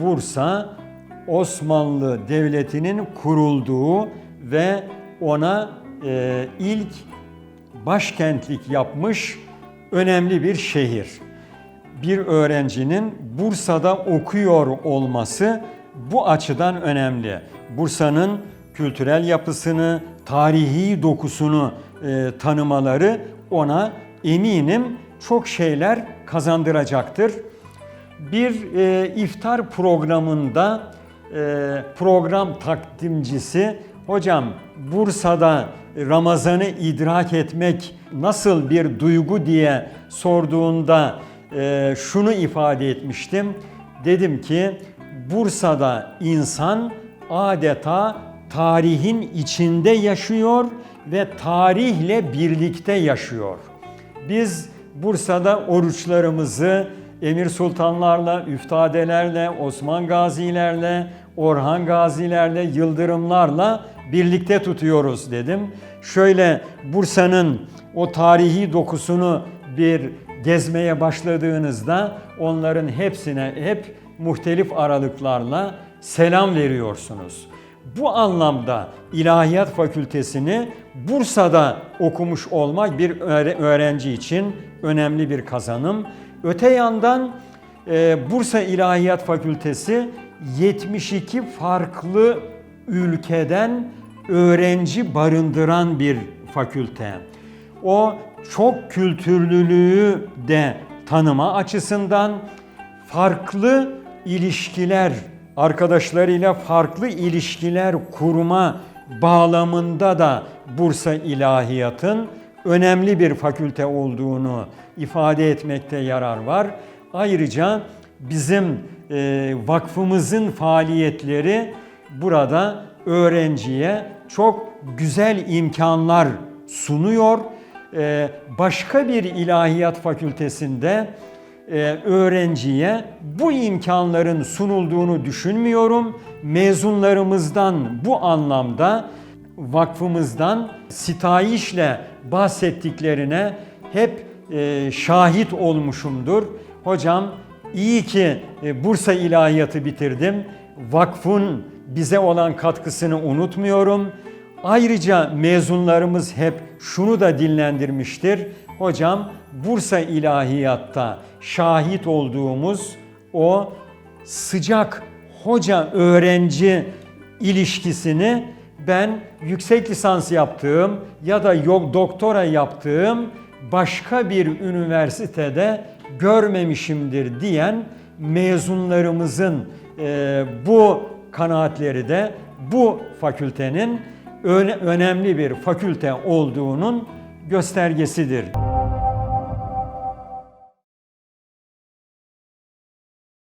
Bursa Osmanlı Devleti'nin kurulduğu ve ona e, ilk başkentlik yapmış önemli bir şehir. Bir öğrencinin Bursa'da okuyor olması bu açıdan önemli. Bursa'nın kültürel yapısını, tarihi dokusunu e, tanımaları ona eminim çok şeyler kazandıracaktır. Bir e, iftar programında e, program takdimcisi hocam Bursa'da Ramazan'ı idrak etmek nasıl bir duygu diye sorduğunda e, şunu ifade etmiştim. Dedim ki Bursa'da insan adeta tarihin içinde yaşıyor ve tarihle birlikte yaşıyor. Biz Bursa'da oruçlarımızı Emir Sultanlarla, Üftadelerle, Osman Gazilerle, Orhan Gazilerle, Yıldırımlarla birlikte tutuyoruz dedim. Şöyle Bursa'nın o tarihi dokusunu bir gezmeye başladığınızda onların hepsine hep muhtelif aralıklarla selam veriyorsunuz. Bu anlamda İlahiyat Fakültesini Bursa'da okumuş olmak bir öğrenci için önemli bir kazanım. Öte yandan e, Bursa İlahiyat Fakültesi 72 farklı ülkeden öğrenci barındıran bir fakülte. O çok kültürlülüğü de tanıma açısından farklı ilişkiler, arkadaşlarıyla farklı ilişkiler kurma bağlamında da Bursa İlahiyat'ın önemli bir fakülte olduğunu ifade etmekte yarar var. Ayrıca bizim e, vakfımızın faaliyetleri burada öğrenciye çok güzel imkanlar sunuyor. E, başka bir ilahiyat fakültesinde e, öğrenciye bu imkanların sunulduğunu düşünmüyorum. Mezunlarımızdan bu anlamda vakfımızdan sitayişle bahsettiklerine hep e, şahit olmuşumdur. Hocam iyi ki e, Bursa İlahiyatı bitirdim. Vakfın bize olan katkısını unutmuyorum. Ayrıca mezunlarımız hep şunu da dinlendirmiştir. Hocam Bursa İlahiyat'ta şahit olduğumuz o sıcak hoca öğrenci ilişkisini ben yüksek lisans yaptığım ya da doktora yaptığım başka bir üniversitede görmemişimdir diyen mezunlarımızın e, bu kanaatleri de bu fakültenin önemli bir fakülte olduğunun göstergesidir.